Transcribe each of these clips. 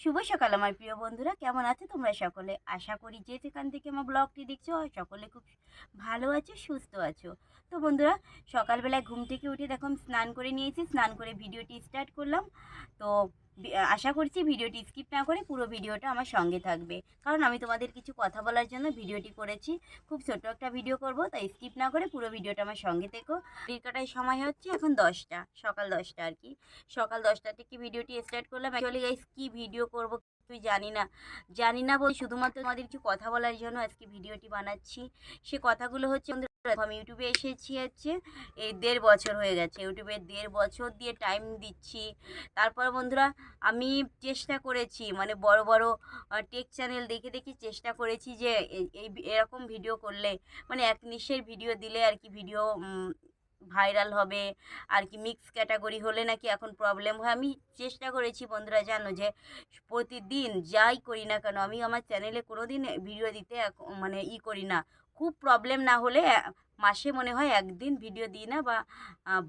শুভ সকাল আমার প্রিয় বন্ধুরা, কেমন আছে তোমরা সকলে? আশা করি যে যেখান থেকে আমার ব্লগটি দেখছ সকলে খুব ভালো আছো, সুস্থ আছো। তো বন্ধুরা, সকালবেলায় ঘুম থেকে উঠে দেখো স্নান করে নিয়েছি, স্নান করে ভিডিওটি স্টার্ট করলাম। তো আশা করছি ভিডিওটি স্কিপ না করে পুরো ভিডিওটা আমার সঙ্গে থাকবে। কারণ আমি তোমাদের কিছু কথা বলার জন্য ভিডিওটি করেছি। খুব ছোট একটা ভিডিও করব, তাই স্কিপ না করে পুরো ভিডিওটা আমার সঙ্গে থেকো। কাটায় সময় হচ্ছে এখন দশটা, সকাল দশটা আর কি। সকাল দশটা থেকে ভিডিওটি স্টার্ট করলাম। অ্যাকচুয়ালি গাইস কী ভিডিও করব তুই জানি না। জানি না বল শুধুমাত্র তোমাদের কিছু কথা বলার জন্য আজকে ভিডিওটি বানাচ্ছি। সে কথাগুলো হচ্ছে আমি ইউটিউবে এসেছি হচ্ছে এই দেড় বছর হয়ে গেছে। ইউটিউবে দেড় বছর দিয়ে টাইম দিচ্ছি। তারপর বন্ধুরা, আমি চেষ্টা করেছি মানে বড় বড় টেক চ্যানেল দেখে দেখে চেষ্টা করেছি যে এই, এরকম ভিডিও করলে মানে এক নিশের ভিডিও দিলে আর কি ভিডিও ভাইরাল হবে। আর কি মিক্স ক্যাটাগরি হলে নাকি এখন প্রবলেম হয়। আমি চেষ্টা করেছি বন্ধুরা, জানো যে প্রতিদিন যাই করি না কেন, আমি আমার চ্যানেলে কোনো দিন ভিডিও দিতে মানে ই করি না। খুব প্রবলেম না হলে মাসে মনে হয় একদিন ভিডিও দিই না বা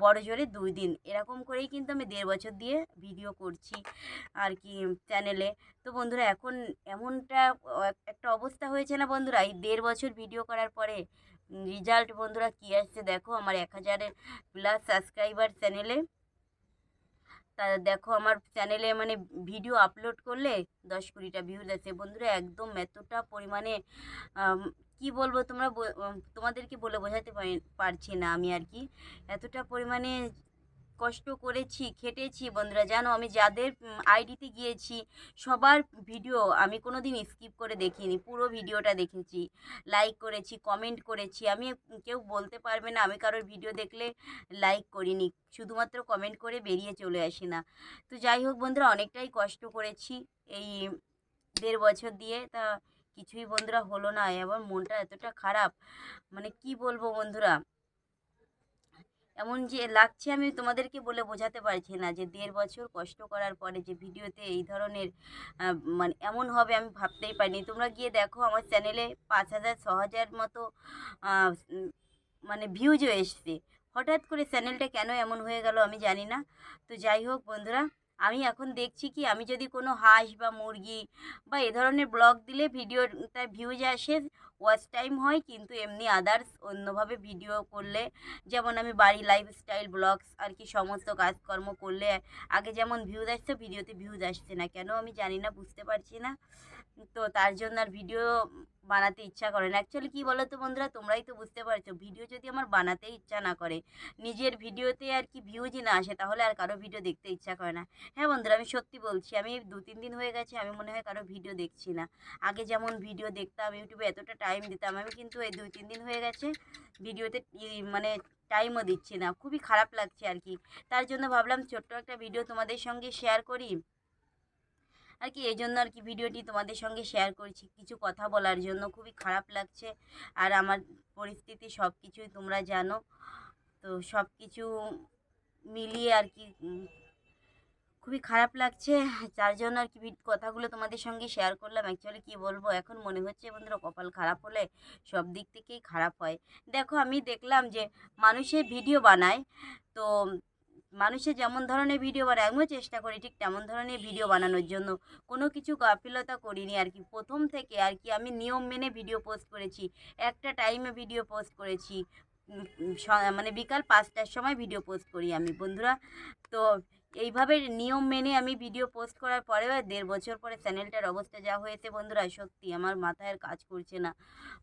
বড় জোরে দুই দিন। এরকম করেই কিন্তু আমি দেড় বছর দিয়ে ভিডিও করছি আর কি চ্যানেলে তো বন্ধুরা, এখন এমনটা একটা অবস্থা হয়েছে না বন্ধুরা? এই দেড় বছর ভিডিও করার পরে রেজাল্ট বন্ধুরা কী আসছে দেখো আমার এক হাজারের প্লাস সাবস্ক্রাইবার চ্যানেলে। তা দেখো আমার চ্যানেলে মানে ভিডিও আপলোড করলে দশ কুড়িটা ভিউজ আছে বন্ধুরা একদম এতটা পরিমাণে কি বলব তোমরা তোমাদেরকে বলে বোঝাতে পারি- পারছি না আমি আর কি। এতটা পরিমাণে কষ্ট করেছি, খেটেছি বন্ধুরা। জানো আমি যাদের আইডিতে গিয়েছি, সবার ভিডিও আমি কোনো দিন স্কিপ করে দেখিনি, পুরো ভিডিওটা দেখেছি। লাইক করেছি কমেন্ট করেছি। আমি কেউ বলতে পারবে না, আমি কারোর ভিডিও দেখলে লাইক করিনি। শুধুমাত্র কমেন্ট করে বেরিয়ে চলে আসি না। তো যাই হোক বন্ধুরা, অনেকটাই কষ্ট করেছি এই দেড় বছর দিয়ে। তা কিছুই বন্ধুরা হলো না এবার মনটা এতটা খারাপ। মানে কি বলব বন্ধুরা? এমন যে লাগছে আমি তোমাদেরকে বলে বোঝাতে পারছি না যে দেড় বছর কষ্ট করার পরে যে ভিডিওতে এই ধরনের মানে এমন হবে আমি ভাবতেই পারিনি। তোমরা গিয়ে দেখো আমার চ্যানেলে পাঁচ হাজার, ছ হাজার মতো মানে ভিউজও এসছে। হঠাৎ করে চ্যানেলটা কেন এমন হয়ে গেল আমি জানি না। তো যাই হোক বন্ধুরা, আমি এখন দেখছি কি আমি যদি কোনো হাঁস বা মুরগি বা এ ধরনের ব্লগ দিলে ভিডিওটা ভিউজ আসে ওয়াচ টাইম হয়, কিন্তু এমনি আদার্স অন্যভাবে ভিডিও করলে, যেমন আমি বাড়ি লাইফস্টাইল ব্লগস আর কি সমস্ত কাজকর্ম করলে, আগে যেমন ভিউজ আসছে ভিডিওতে ভিউজ আসছে না। কেন আমি জানি না, বুঝতে পারছি না। তো তার জন্য আর ভিডিও বানাতে ইচ্ছা করে না। অ্যাকচুয়ালি কী বলো তো বন্ধুরা? তোমরাই তো বুঝতে পারছ। ভিডিও যদি আমার বানাতে ইচ্ছা না করে, নিজের ভিডিওতে আর কি ভিউজই না আসে, তাহলে আর কারও ভিডিও দেখতে ইচ্ছা করে না। হ্যাঁ বন্ধুরা, আমি সত্যি বলছি, আমি দু তিন দিন হয়ে গেছে, আমি মনে হয় কারও ভিডিও দেখছি না। আগে যেমন ভিডিও দেখতাম ইউটিউবে এতটা টাইম দিতাম, আমি কিন্তু এই দুই তিন দিন হয়ে গেছে ভিডিওতে মানে টাইমও দিচ্ছি না। খুবই খারাপ লাগছে আর কি। তার জন্য ভাবলাম ছোট্ট একটা ভিডিও তোমাদের সঙ্গে শেয়ার করি। আর কি এই জন্য আর কি ভিডিওটি তোমাদের সঙ্গে শেয়ার করছি। কিছু কথা বলার জন্য খুবই খারাপ লাগছে আর আমার পরিস্থিতি সব কিছুই তোমরা জানো। তো সব কিছু মিলিয়ে আর কি খুবই খারাপ লাগছে। যার জন্য আর কি কথাগুলো তোমাদের সঙ্গে শেয়ার করলাম। অ্যাকচুয়ালি কি বলব? এখন মনে হচ্ছে বন্ধুরা কপাল খারাপ হলে সব দিক থেকেই খারাপ হয়। দেখো আমি দেখলাম যে মানুষের ভিডিও বানায়। তো মানুষের যেমন ধরনের ভিডিও বানায়, আমিও চেষ্টা করি ঠিক তেমন ধরনের ভিডিও বানানোর জন্য। কোনো কিছু গাফিলতা করিনি আর কি। প্রথম থেকে আর কি আমি নিয়ম মেনে ভিডিও পোস্ট করেছি। একটা টাইমে ভিডিও পোস্ট করেছি। মানে বিকাল পাঁচটার সময় ভিডিও পোস্ট করি আমি। বন্ধুরা তো এইভাবে নিয়ম মেনে আমি ভিডিও পোস্ট করার পরেও দেড় বছর পরে চ্যানেলটার অবস্থা যা হয়েছে বন্ধুরা, সত্যি আমার মাথায় আর কাজ করছে না।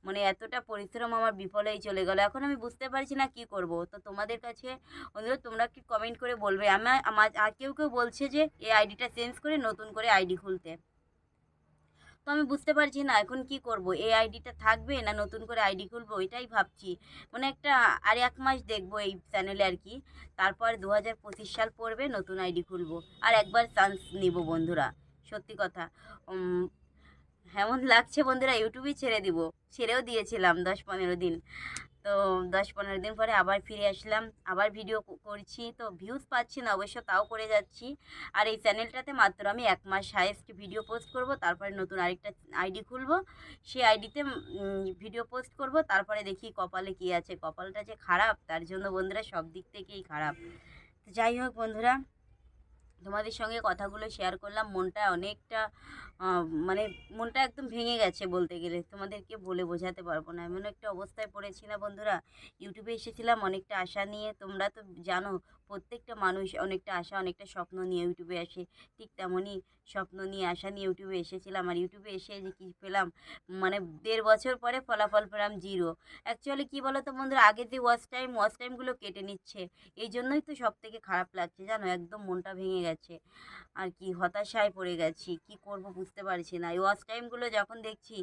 মানে এতটা পরিশ্রম আমার বিফলেই চলে গেল। এখন আমি বুঝতে পারছি না কি করব। তো তোমাদের কাছে অনুরোধ তোমরা কি কমেন্ট করে বলবে? আমার আমার, আর কেউ কেউ বলছে যে, এই আইডিটা চেঞ্জ করে নতুন করে আইডি খুলতে। তো আমি বুঝতে পারছি না, এখন কি করব? এই আইডিটা থাকবে না নতুন করে আইডি খুলবো? এটাই ভাবছি। মানে একটা আর এক মাস দেখব এই চ্যানেলে আর কি। তারপর দু হাজার পঁচিশ সাল পড়বে, নতুন আইডি খুলবো। আর একবার চান্স নিব বন্ধুরা, সত্যি কথা। এমন লাগছে বন্ধুরা, ইউটিউবই ছেড়ে দিব। ছেড়েও দিয়েছিলাম দশ পনেরো দিন। তো দশ পনেরো দিন পরে আবার ফিরে আসলাম, আবার ভিডিও করছি। তো ভিউজ পাচ্ছি না, অবশ্য তাও করে যাচ্ছি। আর এই চ্যানেলটাতে মাত্র আমি এক মাস হায়েস্ট ভিডিও পোস্ট করব, তারপরে নতুন আরেকটা আইডি খুলব। সেই আইডিতে ভিডিও পোস্ট করব, তারপরে দেখি কপালে কী আছে। কপালটা যে খারাপ, তার জন্য বন্ধুরা সব দিক থেকেই খারাপ। তো যাই হোক বন্ধুরা তোমাদের সঙ্গে কথাগুলো শেয়ার করলাম। মনটা অনেকটা মানে মনটা একদম ভেঙে গেছে বলতে গেলে। তোমাদেরকে বলে বোঝাতে পারব না। এমন একটা অবস্থায় পড়েছি না বন্ধুরা। ইউটিউবে এসেছিলাম অনেকটা আশা নিয়ে। তোমরা তো জানো প্রত্যেকটা মানুষ অনেকটা আশা, অনেকটা স্বপ্ন নিয়ে ইউটিউবে আসে। ঠিক তেমনই স্বপ্ন নিয়ে আশা নিয়ে ইউটিউবে এসেছিলাম আর ইউটিউবে এসে যে কী পেলাম মানে দেড় বছর পরে ফলাফল পেলাম জিরো। অ্যাকচুয়ালি কী বলো তো বন্ধুরা, আগে যে ওয়াচ টাইম ওয়াচ টাইমগুলো কেটে নিচ্ছে, এই জন্যই তো সব থেকে খারাপ লাগছে, জানো? একদম মনটা ভেঙে গেছে। আর কি হতাশায় পড়ে গেছি, কি করব বুঝতে পারছি না। এই ওয়াচ টাইমগুলো যখন দেখছি,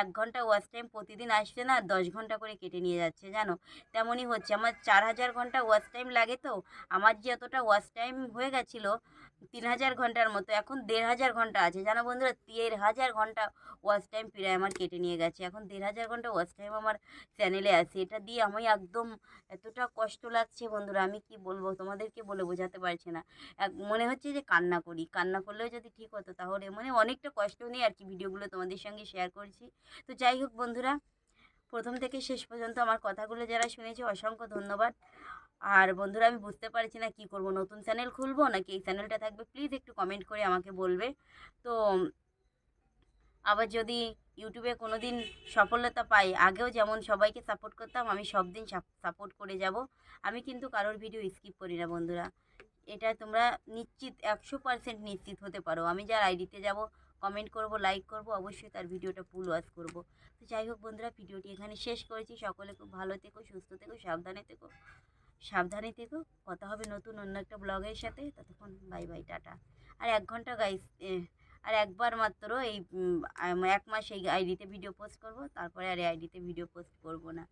এক ঘণ্টা ওয়াচ টাইম প্রতিদিন আসছে না, দশ ঘণ্টা করে কেটে নিয়ে যাচ্ছে, জানো? তেমনই হচ্ছে। আমার চার হাজার ঘণ্টা ওয়াচ টাইম লাগে তো আমার যে এতটা ওয়াচ টাইম হয়ে গেছিল, তিন হাজার ঘণ্টার মতো, এখন দেড় হাজার ঘণ্টা আছে। জানো বন্ধুরা, দেড় হাজার ঘণ্টা ওয়াচ টাইম প্রায় আমার কেটে নিয়ে গেছে। এখন দেড় হাজার ঘণ্টা ওয়াচ টাইম আমার চ্যানেলে আছে। এটা দিয়ে আমি একদম এতটা কষ্ট লাগছে বন্ধুরা, আমি কি বলব? তোমাদেরকে বলে বোঝাতে পারছি না। এক, মনে হচ্ছে যে কান্না করি। কান্না করলেও যদি ঠিক হতো তাহলে মানে অনেকটা কষ্ট নিয়ে আর কি ভিডিওগুলো তোমাদের সঙ্গে শেয়ার করছি। তো যাই হোক বন্ধুরা, প্রথম থেকে শেষ পর্যন্ত আমার কথাগুলো যারা শুনেছে, অসংখ্য ধন্যবাদ। আর বন্ধুরা, আমি বুঝতে পারছি না কি করব, নতুন চ্যানেল খুলবো নাকি এই চ্যানেলটা থাকবে? প্লিজ একটু কমেন্ট করে আমাকে বলবে। তো, আবার যদি ইউটিউবে কোনো দিন সফলতা পাই, আগেও যেমন সবাইকে সাপোর্ট করতাম, আমি সব দিন সাপোর্ট করে যাব। আমি কিন্তু কারোর ভিডিও স্কিপ করি না বন্ধুরা। এটা তোমরা নিশ্চিত, একশো পার্সেন্ট নিশ্চিত হতে পারো। আমি যার আইডিতে যাব কমেন্ট করব লাইক করব, অবশ্যই তার ভিডিওটা ফুল ওয়াচ করব। তো যাই হোক বন্ধুরা ভিডিওটি এখানে শেষ করেছি। সকলে খুব ভালো থেকো, সুস্থ থেকো, সাবধানে থেকো। সাবধানে থেকো। কথা হবে নতুন অন্য একটা ব্লগের সাথে। ততক্ষণ বাই বাই টাটা। আর এক ঘণ্টা গাইস আর একবার মাত্র এই এক মাস এই আইডিতে ভিডিও পোস্ট করব। তারপরে আর এই আইডিতে ভিডিও পোস্ট করব না।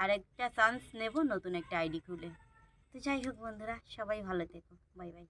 আর একটা চান্স নেব নতুন একটা আইডি খুলে। তো যাই হোক বন্ধুরা, সবাই ভালো থেকো। Bye bye